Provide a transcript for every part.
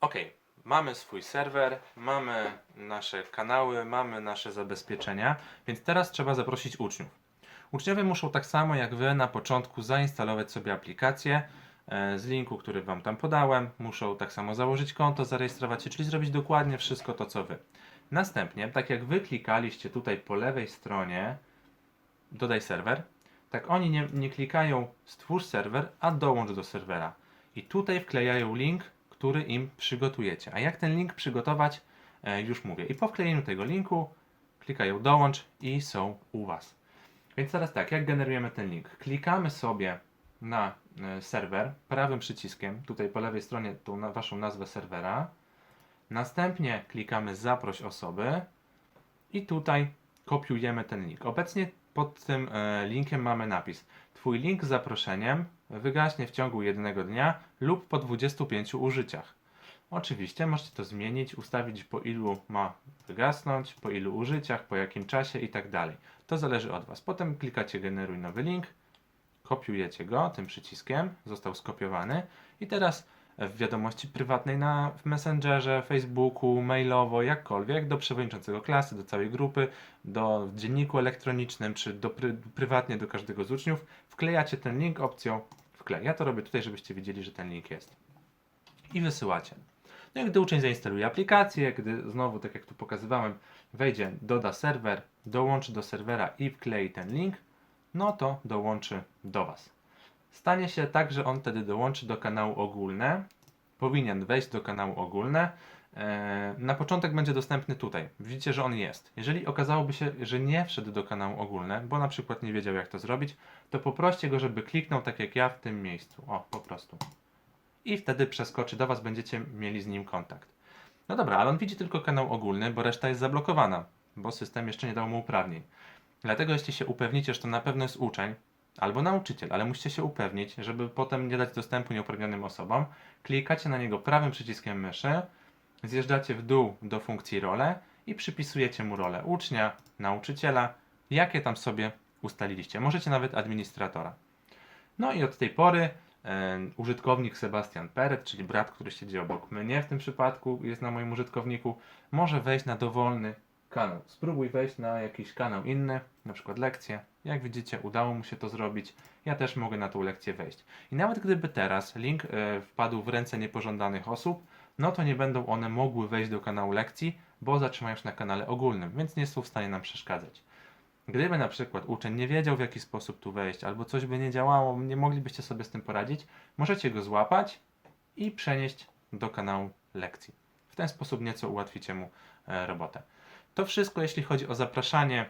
Ok, mamy swój serwer, mamy nasze kanały, mamy nasze zabezpieczenia, więc teraz trzeba zaprosić uczniów. Uczniowie muszą tak samo jak Wy na początku zainstalować sobie aplikację e, z linku, który Wam tam podałem. Muszą tak samo założyć konto, zarejestrować się, czyli zrobić dokładnie wszystko to, co Wy. Następnie, tak jak Wy klikaliście tutaj po lewej stronie, dodaj serwer, tak oni nie, nie klikają stwórz serwer, a dołącz do serwera. I tutaj wklejają link, który im przygotujecie. A jak ten link przygotować, e, już mówię. I po wklejeniu tego linku klikają dołącz i są u Was. Więc teraz tak, jak generujemy ten link? Klikamy sobie na e, serwer prawym przyciskiem, tutaj po lewej stronie tą Waszą nazwę serwera. Następnie klikamy zaproś osoby i tutaj kopiujemy ten link. Obecnie pod tym e, linkiem mamy napis Twój link z zaproszeniem wygaśnie w ciągu jednego dnia lub po 25 użyciach. Oczywiście możecie to zmienić, ustawić po ilu ma wygasnąć, po ilu użyciach, po jakim czasie i tak dalej. To zależy od Was. Potem klikacie generuj nowy link, kopiujecie go tym przyciskiem, został skopiowany i teraz w wiadomości prywatnej na w Messengerze, Facebooku, mailowo, jakkolwiek, do przewodniczącego klasy, do całej grupy, do w dzienniku elektronicznym, czy do pry, prywatnie do każdego z uczniów, wklejacie ten link opcją wklej. Ja to robię tutaj, żebyście wiedzieli, że ten link jest. I wysyłacie. No i gdy uczeń zainstaluje aplikację, gdy znowu, tak jak tu pokazywałem, wejdzie, doda serwer, dołączy do serwera i wklei ten link, no to dołączy do Was. Stanie się tak, że on wtedy dołączy do kanału ogólne. Powinien wejść do kanału ogólne. E, Na początek będzie dostępny tutaj. Widzicie, że on jest. Jeżeli okazałoby się, że nie wszedł do kanału ogólne, bo na przykład nie wiedział jak to zrobić, to poproście go, żeby kliknął tak jak ja w tym miejscu. O, po prostu. I wtedy przeskoczy do Was, będziecie mieli z nim kontakt. No dobra, ale on widzi tylko kanał ogólny, bo reszta jest zablokowana, bo system jeszcze nie dał mu uprawnień. Dlatego jeśli się upewnicie, że to na pewno jest uczeń, albo nauczyciel, ale musicie się upewnić, żeby potem nie dać dostępu nieuprawnionym osobom. Klikacie na niego prawym przyciskiem myszy, zjeżdżacie w dół do funkcji role i przypisujecie mu rolę ucznia, nauczyciela, jakie tam sobie ustaliliście. Możecie nawet administratora. No i od tej pory e, użytkownik Sebastian Peret, czyli brat, który siedzi obok mnie w tym przypadku, jest na moim użytkowniku, może wejść na dowolny kanał. Spróbuj wejść na jakiś kanał inny, na przykład lekcję. Jak widzicie, udało mu się to zrobić. Ja też mogę na tą lekcję wejść. I nawet gdyby teraz link e, wpadł w ręce niepożądanych osób, no to nie będą one mogły wejść do kanału lekcji, bo zatrzymają się na kanale ogólnym, więc nie są w stanie nam przeszkadzać. Gdyby na przykład uczeń nie wiedział w jaki sposób tu wejść, albo coś by nie działało, nie moglibyście sobie z tym poradzić, możecie go złapać i przenieść do kanału lekcji. Ten sposób nieco ułatwicie mu e, robotę. To wszystko, jeśli chodzi o zapraszanie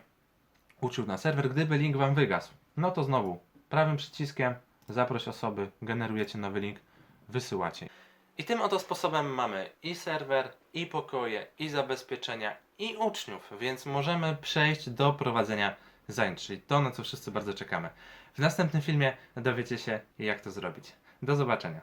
uczniów na serwer. Gdyby link Wam wygasł, no to znowu prawym przyciskiem zaproś osoby, generujecie nowy link, wysyłacie. I tym oto sposobem mamy i serwer, i pokoje, i zabezpieczenia, i uczniów, więc możemy przejść do prowadzenia zajęć, czyli to, na co wszyscy bardzo czekamy. W następnym filmie dowiecie się, jak to zrobić. Do zobaczenia.